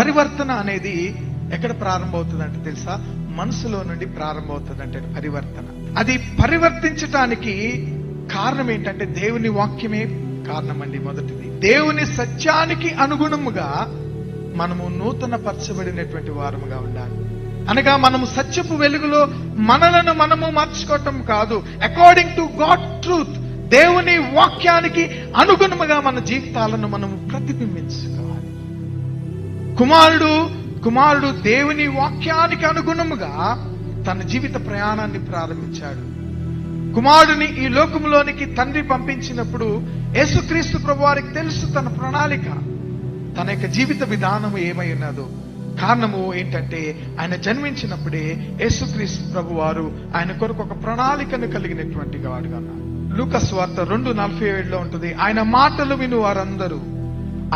పరివర్తన అనేది ఎక్కడ ప్రారంభమవుతుందంటే తెలుసా? మనసులో నుండి ప్రారంభమవుతుందంటే పరివర్తన. అది పరివర్తించటానికి కారణం ఏంటంటే దేవుని వాక్యమే కారణం అండి మొదటిది. దేవుని సత్యానికి అనుగుణముగా మనము నూతన పరచబడినటువంటి వారముగా ఉండాలి. అనగా మనము సత్యపు వెలుగులో మనలను మనము మార్చుకోవటం కాదు. అకార్డింగ్ టు గాడ్ ట్రూత్ దేవుని వాక్యానికి అనుగుణముగా మన జీవితాలను మనము ప్రతిబింబించుకోవాలి. కుమారుడు కుమారుడు దేవుని వాక్యానికి అనుగుణముగా తన జీవిత ప్రయాణాన్ని ప్రారంభించాడు. కుమారుడిని ఈ లోకంలోనికి తండ్రి పంపించినప్పుడు యేసుక్రీస్తు ప్రభు వారికి తెలుసు తన ప్రణాళిక తన యొక్క జీవిత విధానము ఏమై ఉన్నదో. కారణము ఏంటంటే ఆయన జన్మించినప్పుడే యేసుక్రీస్తు ప్రభు వారు ఆయన కొరకు ఒక ప్రణాళికను కలిగినటువంటి వాడుగా ఉన్నారు. లూకస్ వార్త రెండు నలభై ఏడులో ఉంటుంది ఆయన మాటలు విను వారందరూ.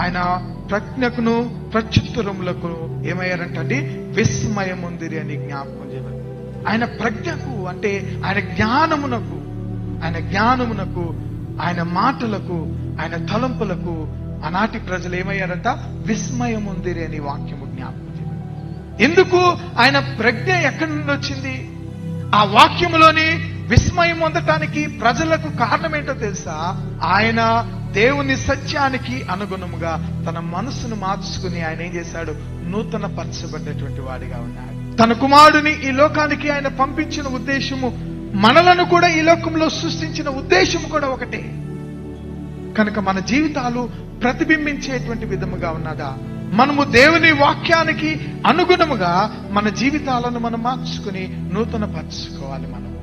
ఆయన ప్రజ్ఞకును ప్రత్యుత్తరములకు ఏమయ్యారంటే విస్మయముందిరి అని జ్ఞాపకం చేయబడి ఆయన ప్రజ్ఞకు అంటే ఆయన జ్ఞానమునకు ఆయన జ్ఞానమునకు ఆయన మాటలకు ఆయన తలంపులకు ఆనాటి ప్రజలు ఏమయ్యారంట? విస్మయముందిరి అని వాక్యము జ్ఞాపకం ఎందుకు? ఆయన ప్రజ్ఞ ఎక్కడి నుండి వచ్చింది? ఆ వాక్యములోని విస్మయం పొందటానికి ప్రజలకు కారణం ఏంటో తెలుసా? ఆయన దేవుని సత్యానికి అనుగుణముగా తన మనసును మార్చుకుని ఆయన ఏం చేశాడు? నూతన పరచబడ్డటువంటి వాడిగా ఉన్నాడు. తన కుమారుడిని ఈ లోకానికి ఆయన పంపించిన ఉద్దేశము మనలను కూడా ఈ లోకంలో సృష్టించిన ఉద్దేశము కూడా ఒకటే. కనుక మన జీవితాలు ప్రతిబింబించేటువంటి విధముగా ఉన్నదా? మనము దేవుని వాక్యానికి అనుగుణముగా మన జీవితాలను మనం మార్చుకుని నూతన పరచుకోవాలి మనం.